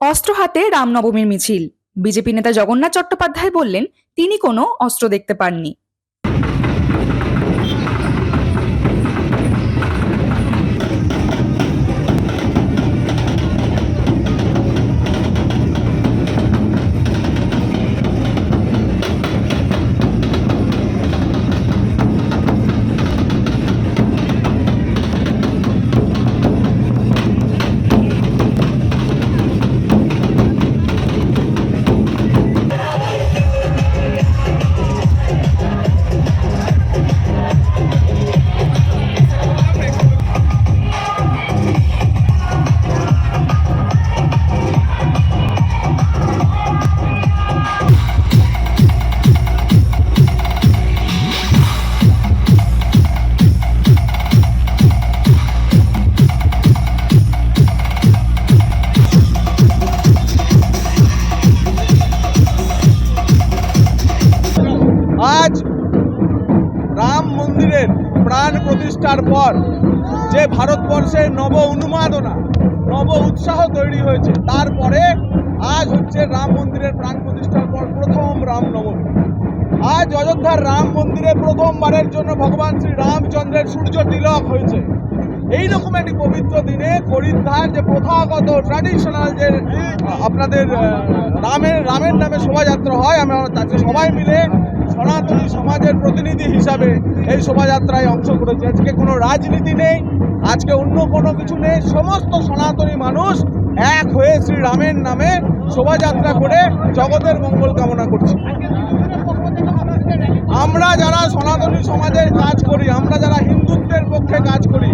অস্ত্র হাতে রামনবমীর মিছিল। বিজেপি নেতা জগন্নাথ চট্টোপাধ্যায় বললেন তিনি কোনো অস্ত্র দেখতে পাননি। রাম মন্দিরের প্রাণ প্রতিষ্ঠার পর যে ভারতবর্ষের নব উন্মাদনা, নব উৎসাহ তৈরি হয়েছে, তারপরে আজ হচ্ছে রাম মন্দিরের প্রাণ প্রতিষ্ঠার পর প্রথম রামনবমী আজ অযোধ্যার রাম মন্দিরে প্রথমবারের জন্য ভগবান শ্রী রামচন্দ্রের সূর্য তিলক হয়েছে। এইরকম একটি পবিত্র দিনে খরিদ্দার যে প্রথাগত ট্র্যাডিশনাল যে আপনাদের রামের রামের নামে শোভাযাত্রা হয়, আমরা তাকে সবাই মিলে সনাতনী সমাজের প্রতিনিধি হিসাবে এই শোভাযাত্রায় অংশ করেছে। আজকে কোনো রাজনীতি নেই, আজকে অন্য কোনো কিছু নেই। সমস্ত সনাতনী মানুষ এক হয়ে শ্রী রামের নামে শোভাযাত্রা করে জগতের মঙ্গল কামনা করছে। আমরা যারা সনাতনী সমাজের কাজ করি, আমরা যারা হিন্দুত্বের পক্ষে কাজ করি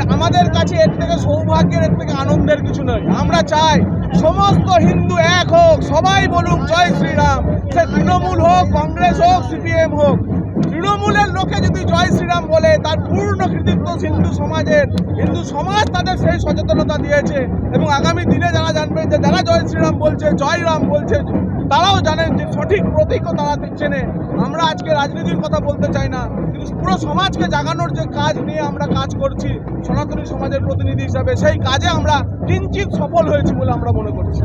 আমাদের কাছে এর থেকে সৌভাগ্যের, এর থেকে আনন্দের কিছু নয় আমরা চাই সমস্ত হিন্দু এক হোক, সবাই বলুক জয় শ্রীরাম। সে তৃণমূল হোক, কংগ্রেস হোক, সিপিএম হোক। তৃণমূলের লোকে যদি জয় শ্রীরাম বলে, তার পূর্ণ কৃতিত্ব হিন্দু সমাজের। হিন্দু সমাজ তাদের সেই সচেতনতা দিয়েছে। এবং আগামী দিনে যারা জানবেন যে, যারা জয় শ্রীরাম বলছে, জয় রাম বলছে তারাও জানেন যে সঠিক প্রতীকও তারা দিচ্ছে না আমরা আজকে রাজনীতির কথা বলতে চাই না, কিন্তু পুরো সমাজকে জাগানোর যে কাজ নিয়ে আমরা কাজ করছি, সনাতনী সমাজের প্রতিনিধি হিসাবে, সেই কাজে আমরা কিঞ্চিৎ সফল হয়েছি বলে আমরা মনে করছি।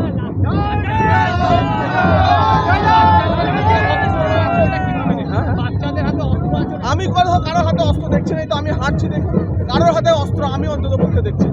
আমি কারও হাতে অস্ত্র দেখছি না তো আমি হাঁটছি, দেখুন। কারোর হাতে অস্ত্র আমি অন্তত পক্ষে দেখছি